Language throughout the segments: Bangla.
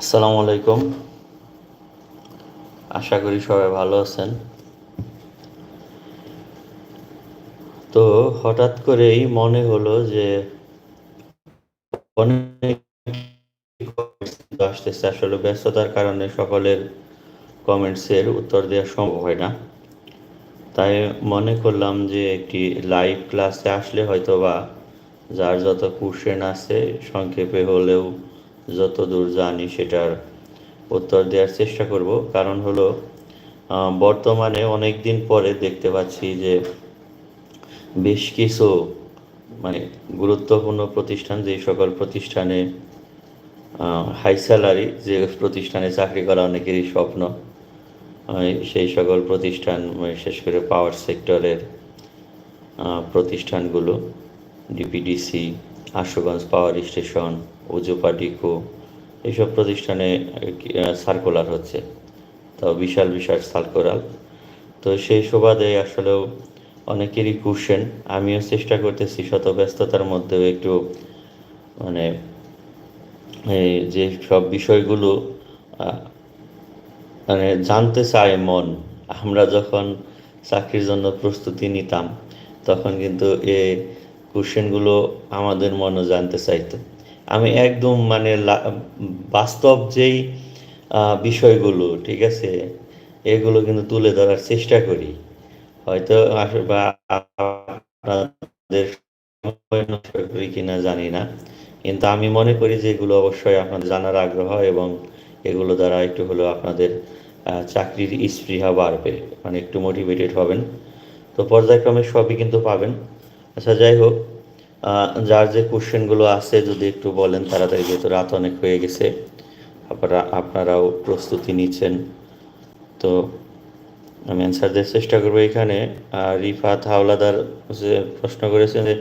আসসালামু আলাইকুম। আশা করি সবাই ভালো আছেন। তো হঠাৎ করেই মনে হলো যে আসতেছে, আসলে ব্যস্ততার কারণে সকলের কমেন্টসের উত্তর দেওয়া সম্ভব হয় না। তাই মনে করলাম যে একটি লাইভ ক্লাসে আসলে হয়তো বা যার যত কোশ্চেন আছে সংক্ষেপে হলেও যত দূর জানি সেটার উত্তর দেওয়ার চেষ্টা করব। কারণ হলো বর্তমানে অনেক দিন পরে দেখতে পাচ্ছি যে বেশ কিছু মানে গুরুত্বপূর্ণ প্রতিষ্ঠান যে সকল প্রতিষ্ঠানে হাই স্যালারি যে প্রতিষ্ঠানে চাকরি করা অনেকেরই স্বপ্ন সেই সকল প্রতিষ্ঠান মানে বিশেষ করে পাওয়ার সেক্টরের প্রতিষ্ঠানগুলো ডিপিডিসি আশুগঞ্জ পাওয়ার স্টেশন উজুপা ডিকো এইসব প্রতিষ্ঠানে সার্কুলার হচ্ছে। তো বিশাল বিশাল সার্কুলার তো সেই সুবাদে আসলেও অনেকেরই কোশ্চেন আমিও চেষ্টা করতেছি শত ব্যস্ততার মধ্যেও একটু মানে এই যে সব বিষয়গুলো মানে জানতে চায় মন, আমরা যখন চাকরির জন্য প্রস্তুতি নিতাম, তখন কিন্তু এ কোশ্চেনগুলো আমাদের মনও জানতে চাইতো। আমি একদম মানে বাস্তব যেই বিষয়গুলো, ঠিক আছে, এগুলো কিন্তু তুলে ধরার চেষ্টা করি। হয়তো আপনাদের করি কিনা জানি না। কিন্তু আমি মনে করি যে এগুলো অবশ্যই আপনাদের জানার আগ্রহ এবং এগুলো দ্বারা একটু হলেও আপনাদের চাকরির স্পৃহা বাড়বে মানে একটু মোটিভেটেড হবেন। তো পর্যায়ক্রমে সবই কিন্তু পাবেন। আচ্ছা যাই হোক যার যে কোশ্চেনগুলো আছে যদি একটু বলেন, তাড়াতাড়ি যেহেতু রাত অনেক হয়ে গেছে, আপনারা, আপনারাও প্রস্তুতি নিচ্ছেন। তো আমি অ্যান্সার দেওয়ার চেষ্টা করব এখানে। রিফাত হাওলাদার যে প্রশ্ন করেছেন যে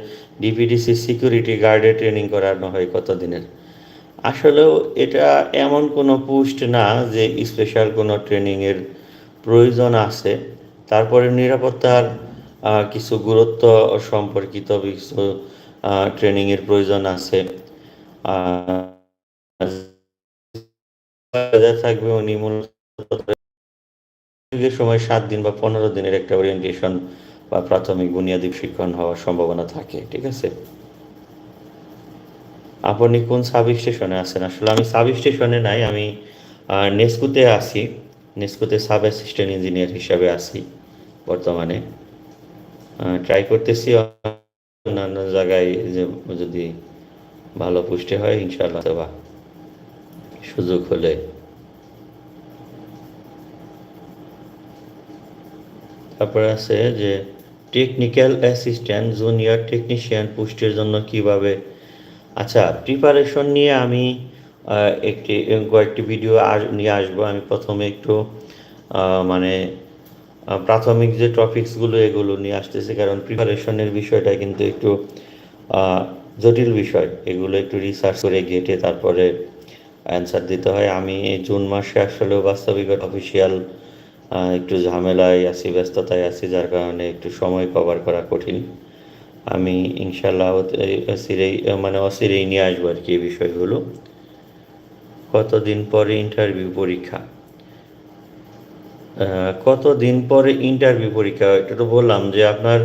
ডিপিডিসি সিকিউরিটি গার্ডে ট্রেনিং করানো হয় কত দিনের আসলেও এটা এমন কোনো পোস্ট না যে স্পেশাল কোনো ট্রেনিংয়ের প্রয়োজন আছে। তারপরে নিরাপত্তার কিছু গুরুত্ব সম্পর্কিত, কিছু ট্রেনিংয়ের প্রয়োজন আছে। থাকবে উনি মূলত সময় সাত দিন বা পনেরো দিনের একটা ওরিয়েন্টেশন বা প্রাথমিক বুনিয়াদী শিক্ষণ হওয়ার সম্ভাবনা থাকে, ঠিক আছে? আপনি কোন সাব স্টেশনে আছেন? আসলে আমি সাব স্টেশনে নাই, আমি নেস্কুতে আছি। নেস্কুতে সাব অ্যাসিস্ট্যান্ট ইঞ্জিনিয়ার হিসাবে আছি বর্তমানে। ট্রাই করতেছি অন্যান্য জায়গায় যে যদি ভালো পুষ্টি হয় ইনশাল্লাহ অথবা সুযোগ হলে। তারপরে আছে যে টেকনিক্যাল অ্যাসিস্ট্যান্ট জুনিয়র টেকনিশিয়ান পুষ্টির জন্য কীভাবে? আচ্ছা প্রিপারেশন নিয়ে আমি একটি, কয়েকটি ভিডিও নিয়ে আসব। আমি প্রথমে একটু মানে প্রাথমিক যে টপিকসগুলো এগুলো নিয়ে আসতেছে, কারণ প্রিপারেশনের বিষয়টা কিন্তু একটু জটিল বিষয়। এগুলো একটু রিসার্চ করে গেটে তারপরে অ্যান্সার দিতে হয়। আমি জুন মাসে আসলেও বাস্তবিক অফিসিয়াল একটু ঝামেলায় আছি, ব্যস্ততায় আছি, যার কারণে একটু সময় কভার করা কঠিন। আমি ইনশাল্লাহ অচিরেই মানে অসিরেই নিয়ে আসব আর কি এই বিষয়গুলো। কতদিন পরে ইন্টারভিউ পরীক্ষা? আহ, কতদিন পরে ইন্টারভিউ পরীক্ষা? এটা তো বললাম যে আপনার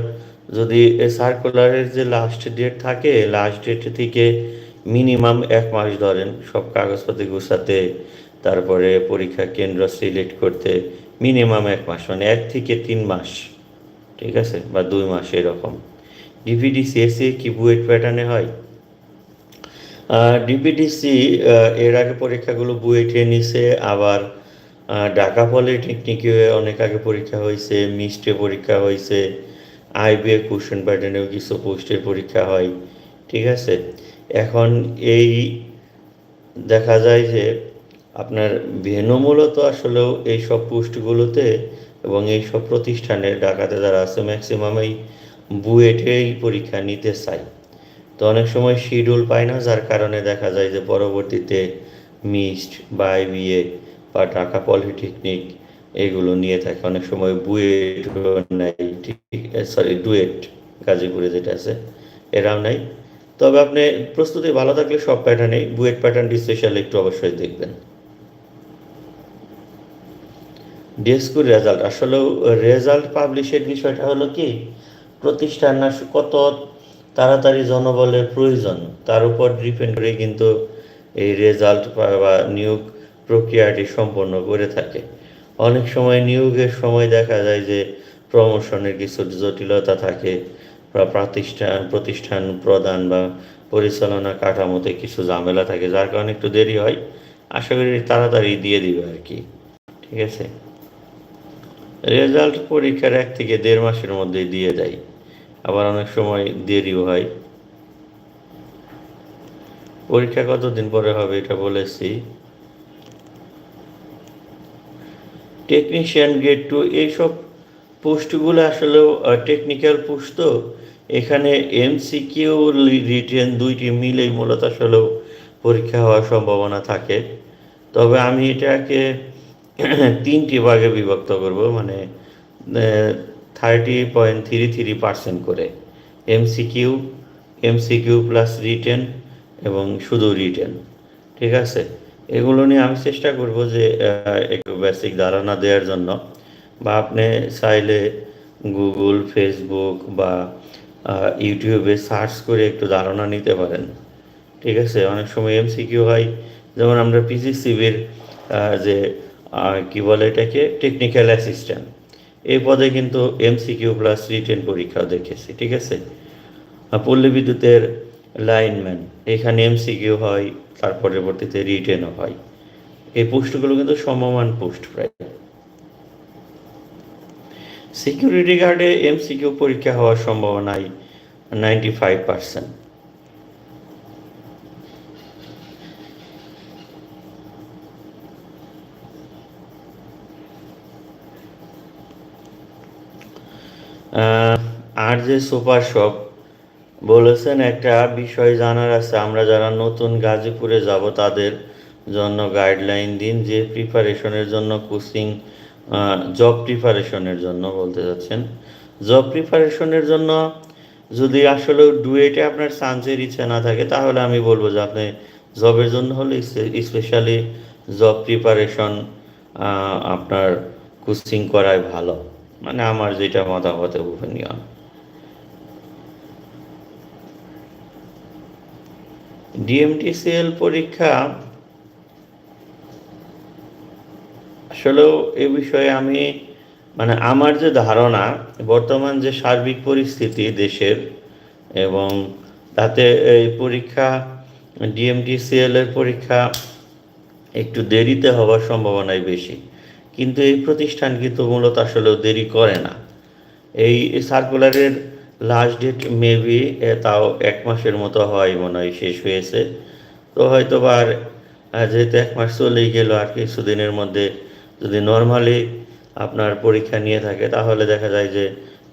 যদি সার্কুলারের যে লাস্ট ডেট থাকে লাস্ট ডেট থেকে মিনিমাম এক মাস ধরেন সব কাগজপত্র গুছাতে তারপরে পরীক্ষা কেন্দ্র সিলেক্ট করতে মিনিমাম এক মাস মানে এক থেকে তিন মাস ঠিক আছে? বা দুই মাস এরকম। ডিভিডি সিএসসি কি বুয়েট প্যাটার্নে হয়? ডিপিডিসি এর আগে পরীক্ষাগুলো বুয়েটে নিছে আবার ঢাকা পলিটেকনিকে অনেক আগে পরীক্ষা হয়েছে, মিস্টে পরীক্ষা হয়েছে, আইবিএ কোশ্চেন প্যাটার্নেও কিছু পোস্টের পরীক্ষা হয়, ঠিক আছে? এখন এই দেখা যায় যে আপনার ভেনু মূলত আসলেও এই সব পোস্টগুলোতে এবং এই সব প্রতিষ্ঠানে ঢাকাতে যারা আছে ম্যাক্সিমাম এই বুয়েটেই পরীক্ষা নিতে চাই তো অনেক সময় শিডিউল পায় না, যার কারণে দেখা যায় যে পরবর্তীতে মিস্ট বা আইবিএ বা ঢাকা পলিটেকনিক এগুলো নিয়ে থাকে। অনেক সময় বুয়েট নাই ঠিক সরি ডুয়েট, গাজীপুরে যেটা আছে, এরাও নাই তবে আপনি প্রস্তুতি ভালো থাকলে সব প্যাটার্নেই বুয়েট প্যাটার্নটি স্পেশাল একটু অবশ্যই দেখবেন। ডিএসকুর রেজাল্ট আসলেও রেজাল্ট পাবলিশের বিষয়টা হলো কি, প্রতিষ্ঠান কত তাড়াতাড়ি জনবলের প্রয়োজন, তার উপর ডিপেন্ড করে কিন্তু এই রেজাল্ট বা নিয়োগ প্রক্রিয়াটি সম্পন্ন করে থাকে। অনেক সময় নিয়োগের সময় দেখা যায় যে প্রমোশনের কিছু জটিলতা থাকে বা প্রতিষ্ঠান প্রতিষ্ঠান প্রদান বা পরিচালনা কাঠামোতে কিছু ঝামেলা থাকে, যার কারণে একটু দেরি হয়। আশা করি তাড়াতাড়ি দিয়ে দিবে আর কি। ঠিক আছে? রেজাল্ট পরীক্ষার এক থেকে দেড় মাসের মধ্যে দিয়ে দেয়। আবার অনেক সময় দেরিও হয়। পরীক্ষা কতদিন পরে হবে এটা বলেছি। টেকনিশিয়ান গ্রেড টু এইসব পোস্টগুলো আসলেও টেকনিক্যাল পোস্ট তো। এখানে এমসিকিউ রিটেন দুইটি মিলেই মূলত আসলেও পরীক্ষা হওয়ার সম্ভাবনা থাকে। তবে আমি এটাকে তিনটি ভাগে বিভক্ত করব মানে thirty point three three percent করে। এমসিকিউ এমসিকিউ প্লাস রিটেন এবং শুধু রিটেন ঠিক আছে? এগুলো নিয়ে আমি চেষ্টা করব যে একটু বেসিক ধারণা দেওয়ার জন্য। বা আপনি চাইলে গুগল ফেসবুক বা ইউটিউবে সার্চ করে একটু ধারণা নিতে পারেন। ঠিক আছে? অনেক সময় এমসিকিউ হয়। যেমন আমরা পিজিসিবির যে কি বলে এটাকে? টেকনিক্যাল অ্যাসিস্ট্যান্ট এই পদে কিন্তু এমসিকিউ প্লাস রিটেন পরীক্ষাও দেখেছি। ঠিক আছে? পল্লী বিদ্যুতের লাইনম্যান এখানে এমসিকিউ হয়, তার পরবর্তীতে রিটেনও হয়। এই পোস্টগুলো কিন্তু সমমান পোস্ট প্রায়। সিকিউরিটি গার্ডে এমসিকিউ পরীক্ষা হওয়ার সম্ভাবনাই নাইনটি ফাইভ পার্সেন্ট আর যে সুপার শপ বলেছেন, একটা বিষয় জানার আছে। আমরা যারা নতুন গাজীপুরে যাব, তাদের জন্য গাইডলাইন দিন, যে প্রিপারেশনের জন্য কোচিং জব প্রিপারেশনের জন্য বলতে যাচ্ছেন। জব প্রিপারেশনের জন্য যদি আসলে ডুয়েটে আপনার চান্সের ইচ্ছা না থাকে, তাহলে আমি বলব যে আপনি জবের জন্য হলে স্পেশালি জব প্রিপারেশন আপনার কোচিং করাই ভালো। মানে আমার যেটা মতামত ওপিনিয়ন ডিএমটিসিএল পরীক্ষা আসলেও এ বিষয়ে আমি মানে আমার যে ধারণা, বর্তমান যে সার্বিক পরিস্থিতি দেশের এবং তাতে এই পরীক্ষা ডিএমটিসিএল এর পরীক্ষা একটু দেরিতে হওয়ার সম্ভাবনাই বেশি। কিন্তু এই প্রতিষ্ঠান কিন্তু মূলত আসলেও দেরি করে না। এই সার্কুলারের লাস্ট ডেট মেবি তাও এক মাসের মতো হয় মনে হয় শেষ হয়েছে। তো হয়তো বা আর যেহেতু এক মাস চলেই গেল, আর কিছুদিনের মধ্যে যদি নর্মালি আপনার পরীক্ষা নিয়ে থাকে, তাহলে দেখা যায় যে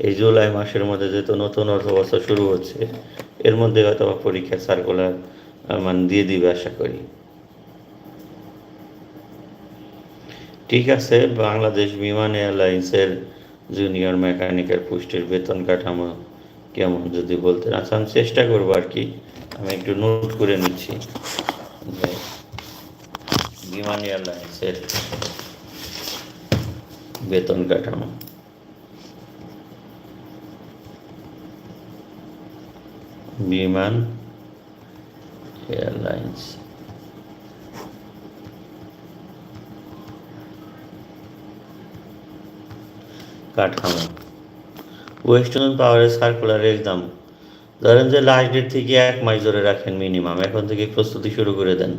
এই জুলাই মাসের মধ্যে যেহেতু নতুন অর্থ বছর শুরু হচ্ছে, এর মধ্যে হয়তো পরীক্ষার সার্কুলার মানে দিয়ে দিবে আশা করি। ঠিক আছে, বাংলাদেশ বিমান এয়ারলাইন্সের জুনিয়র মেকানিকের পুষ্টির বেতন কাঠামো কেমন যদি বলতেন। আচ্ছা আমি চেষ্টা করব আর কি। আমি একটু নোট করে নিচ্ছি। যে বিমান এয়ারলাইন্সের বেতন কাঠামো। বিমান এয়ারলাইন্স। কাঠামো। ওয়েস্টার্ন পাওয়ারের সার্কুলার এক্সাম ধরেন যে লাস্ট ডেট থেকে এক মাস ধরে রাখেন মিনিমাম এখন থেকে প্রস্তুতি শুরু করে দেন।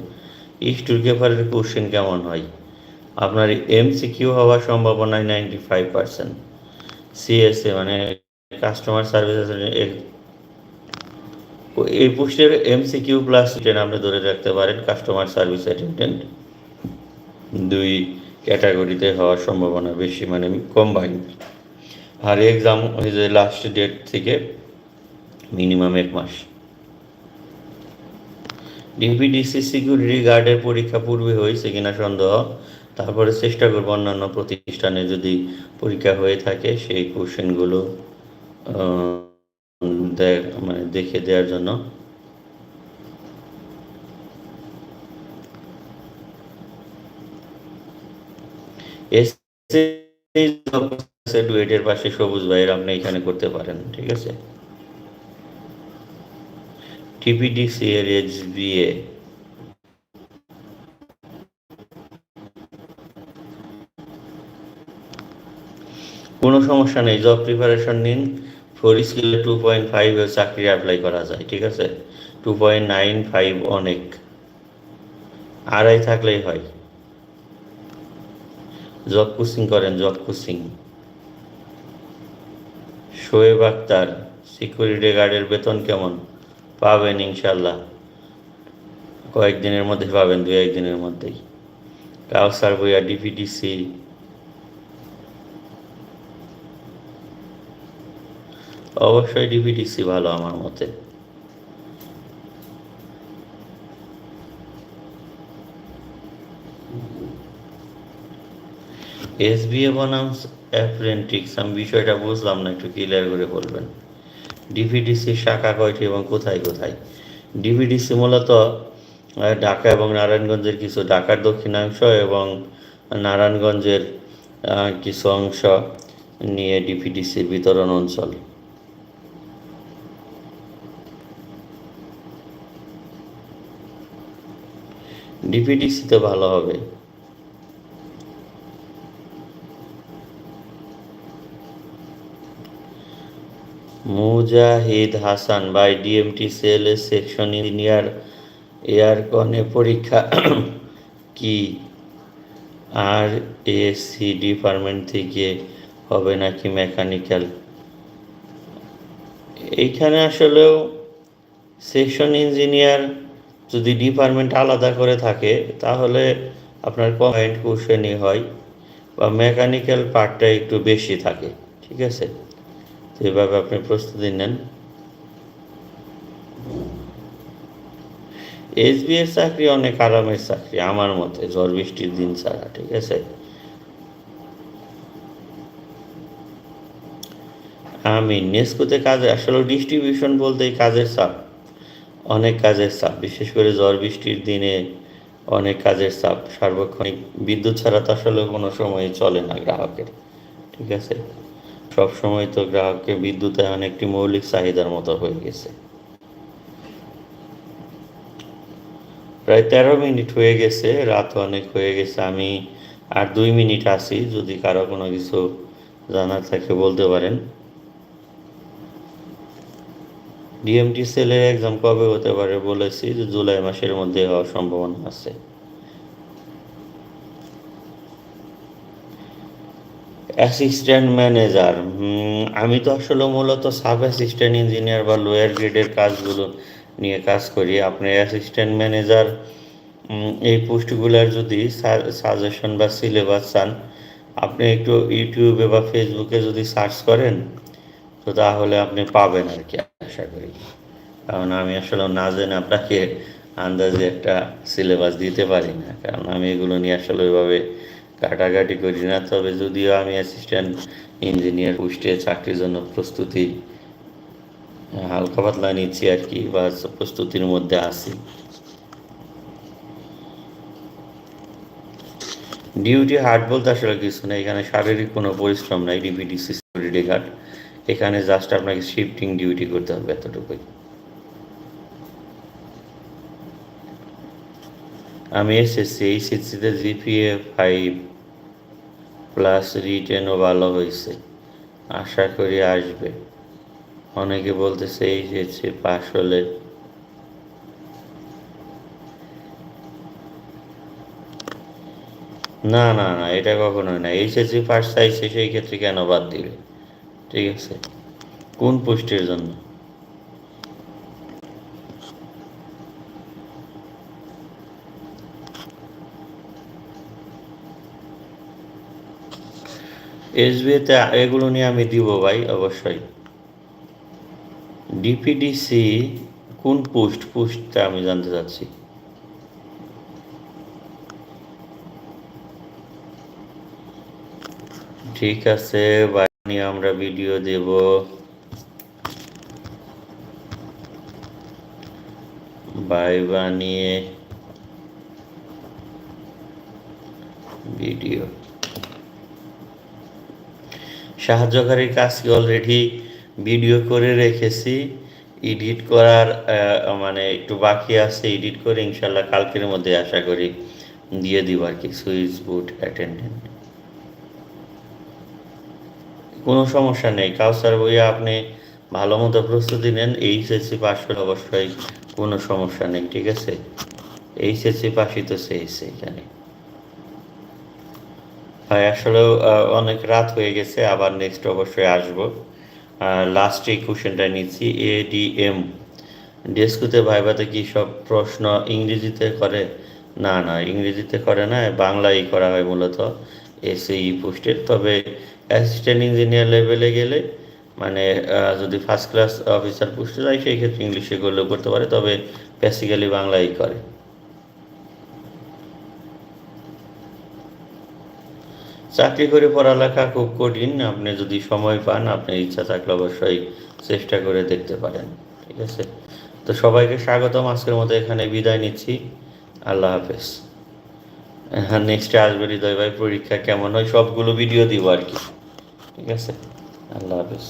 ইস্টুর পেপারের কোশ্চেন কেমন হয়? আপনার এমসিকিউ হওয়ার সম্ভাবনায় নাইনটি ফাইভ পার্সেন্ট সিএসএ মানে কাস্টমার সার্ভিস এই পোস্টের এমসিকিউ প্লাস রিটেন আপনি ধরে রাখতে পারেন কাস্টমার সার্ভিস অ্যাটেন্ডেন্ট দুই ক্যাটাগরিতে হওয়ার সম্ভাবনা বেশি মানে কম্বাইন আর এক্সাম ওই যে লাস্ট ডেট থেকে মিনিমাম এক মাস। ডিপিডিসি সিকিউরিটি গার্ডের পরীক্ষা পূর্বে হয়েছে কিনা সন্দেহ। তারপরে চেষ্টা করব অন্যান্য প্রতিষ্ঠানে যদি পরীক্ষা হয়ে থাকে সেই কোশ্চেনগুলো মানে দেখে দেওয়ার জন্য। এস ডুয়েটের পাশে সবুজ ভাইয়ের আপনি এখানে করতে পারেন, ঠিক আছে? টিপিডিসি এর এইচ বিএ কোনো সমস্যা নেই জব প্রিপারেশন নিন। ফোর স্কিলে টু পয়েন্ট ফাইভ চাকরি অ্যাপ্লাই করা যায়, ঠিক আছে? টু পয়েন্ট নাইন ফাইভ অনেক। আড়াই থাকলেই হয়। জব কোচিং করেন job coaching Shoaib Akhtar, security গার্ডের বেতন কেমন? পাবেন ইনশাল্লাহ কয়েকদিনের মধ্যে পাবেন দু একদিনের মধ্যেই। কাউসার বইয়া ডিপিডিসি অবশ্যই ডিপিডিসি ভালো আমার মতে। এসবিএ বনামস অ্যাপ্রেন্টিক্স, আমি বিষয়টা বুঝলাম না, একটু ক্লিয়ার করে বলবেন। ডিভিডিসি শাখা কয়টি এবং কোথায় কোথায়? ডিভিডিসি মূলত ঢাকা এবং নারায়ণগঞ্জের কিছু ঢাকার দক্ষিণাংশ এবং নারায়ণগঞ্জের কিছু অংশ নিয়ে ডিপিডিসির বিতরণ অঞ্চল। ডিপিডিসিতে ভালো হবে। Mujahid Hasan by DMT cell section engineer. এয়ারকনে পরীক্ষা কি? আর এসি ডিপার্টমেন্ট থেকে হবে নাকি মেকানিক্যাল? এইখানে আসলেও সেকশন ইঞ্জিনিয়ার যদি ডিপার্টমেন্ট আলাদা করে থাকে, তাহলে আপনার পয়েন্ট কোশ্চেনই হয় বা মেকানিক্যাল পার্টটা একটু বেশি থাকে, ঠিক আছে? তো এভাবে আপনি প্রস্তুতি নেন। এসবিএস চাকরি অনেক আরামের চাকরি, আমার মতে, ঝড় বৃষ্টির দিন ছাড়া, ঠিক আছে? আমি নেস্কোতে কাজে, আসলে ডিস্ট্রিবিউশন বলতে কাজের চাপ, অনেক কাজের চাপ, বিশেষ করে ঝড় বৃষ্টির দিনে অনেক কাজের চাপ, সার্বক্ষণিক বিদ্যুৎ ছাড়া তো আসলে কোনো সময় চলে না গ্রাহকের, ঠিক আছে? সব সময় তো গ্রাহককে বিদ্যুতায়ন একটি মৌলিক চাহিদার মতো হয়ে গেছে। প্রায় তেরো মিনিট হয়ে গেছে, রাত অনেক হয়ে গেছে, আমি আর দুই মিনিট আছি, যদি কারও কোনো কিছু জানার থাকে বলতে পারেন। ডিএমটি সেলের এক্সাম কবে হতে পারে বলেছি, যে জুলাই মাসের মধ্যে হওয়ার সম্ভাবনা আছে। অ্যাসিস্ট্যান্ট ম্যানেজার আমি তো আসলে মূলত সাব অ্যাসিস্ট্যান্ট ইঞ্জিনিয়ার বা লোয়ার গ্রেডের কাজগুলো নিয়ে কাজ করি। আপনি অ্যাসিস্ট্যান্ট ম্যানেজার এই পোস্টগুলোর যদি সাজেশন বা সিলেবাস চান, আপনি একটু ইউটিউবে বা ফেসবুকে যদি সার্চ করেন, তো তাহলে আপনি পাবেন আর কি আশা করি। কারণ আমি আসলে না জেনে আপনাকে আন্দাজে একটা সিলেবাস দিতে পারি না। কারণ আমি এগুলো নিয়ে আসলে ওইভাবে কাটাকাটি করি না তবে যদিও আমি অ্যাসিস্ট্যান্ট ইঞ্জিনিয়ার পোস্টে চাকরির জন্য প্রস্তুতি, হালকা পাতলা নিচ্ছি আর কি, বা প্রস্তুতির মধ্যে আছি। ডিউটি হার্ড বলতে আসলে কিছু না এখানে শারীরিক কোনো পরিশ্রম নাই ডিপিডি সিকিউরিটি গার্ড এখানে জাস্ট আপনাকে শিফটিং ডিউটি করতে হবে এতটুকুই। আমি এসএসসি এইচএসসিতে জিপিএ ফাইভ প্লাস রিটেনও ভালো হয়েছে। আশা করি আসবে। অনেকে বলতেছে এইচএসসি পাস হলে। না না না, এটা কখনোই না। এইচএসসি পাস চাইছে, সেই ক্ষেত্রে কেন বাদ দিবে? ঠিক আছে? কোন পোস্টের জন্য? এসবিতে এগুলো নিয়ে আমি দিব ভাই, অবশ্যই। ডিপিডিসি কোন পোস্ট পোস্টটা আমি জানতে চাচ্ছি? ঠিক আছে নিয়ে আমরা ভিডিও দেব। বাই বানিয়ে ভিডিও সাহায্যকারীর কাজকে অলরেডি ভিডিও করে রেখেছি। এডিট করার মানে একটু বাকি আছে এডিট করে ইনশাল্লাহ কালকের মধ্যে আশা করি দিয়ে দিব আর কি, সুইচ বুট অ্যাটেন্ডেন্ট কোনো সমস্যা নেই। কাউসার বইয়া আপনি ভালো মতো প্রস্তুতি নেন। এইচএসসি পাস করে অবশ্যই কোনো সমস্যা নেই, ঠিক আছে? এইচএসসি পাসই তো সেই সেইখানে আসলেও আহ, অনেক রাত হয়ে গেছে আবার নেক্সট অবশ্যই আসব। লাস্ট এই কোশ্চেনটা নিচ্ছি এডিএম ডেস্কুতে ভাইবাতে কি সব প্রশ্ন ইংরেজিতে করে? না না ইংরেজিতে করে না বাংলায় করা হয় মূলত এসএই পোস্টের। তবে অ্যাসিস্ট্যান্ট ইঞ্জিনিয়ার লেভেলে গেলে মানে যদি ফার্স্ট ক্লাস অফিসার পোস্টে যায় সেই ক্ষেত্রে ইংলিশে করলেও করতে পারে তবে বেসিক্যালি বাংলাই করে। চাকরি করে পড়ালেখা খুব কঠিন। আপনি যদি সময় পান আপনার ইচ্ছা থাকলে অবশ্যই চেষ্টা করে দেখতে পারেন। ঠিক আছে? তো সবাইকে স্বাগতম। আজকের মতো এখানে বিদায় নিচ্ছি। আল্লাহ হাফেজ। হ্যাঁ নেক্সটে আসবে হৃদয় ভাই। পরীক্ষা কেমন হয়? সবগুলো ভিডিও দিব আর কি। ঠিক আছে? আল্লাহ হাফেজ।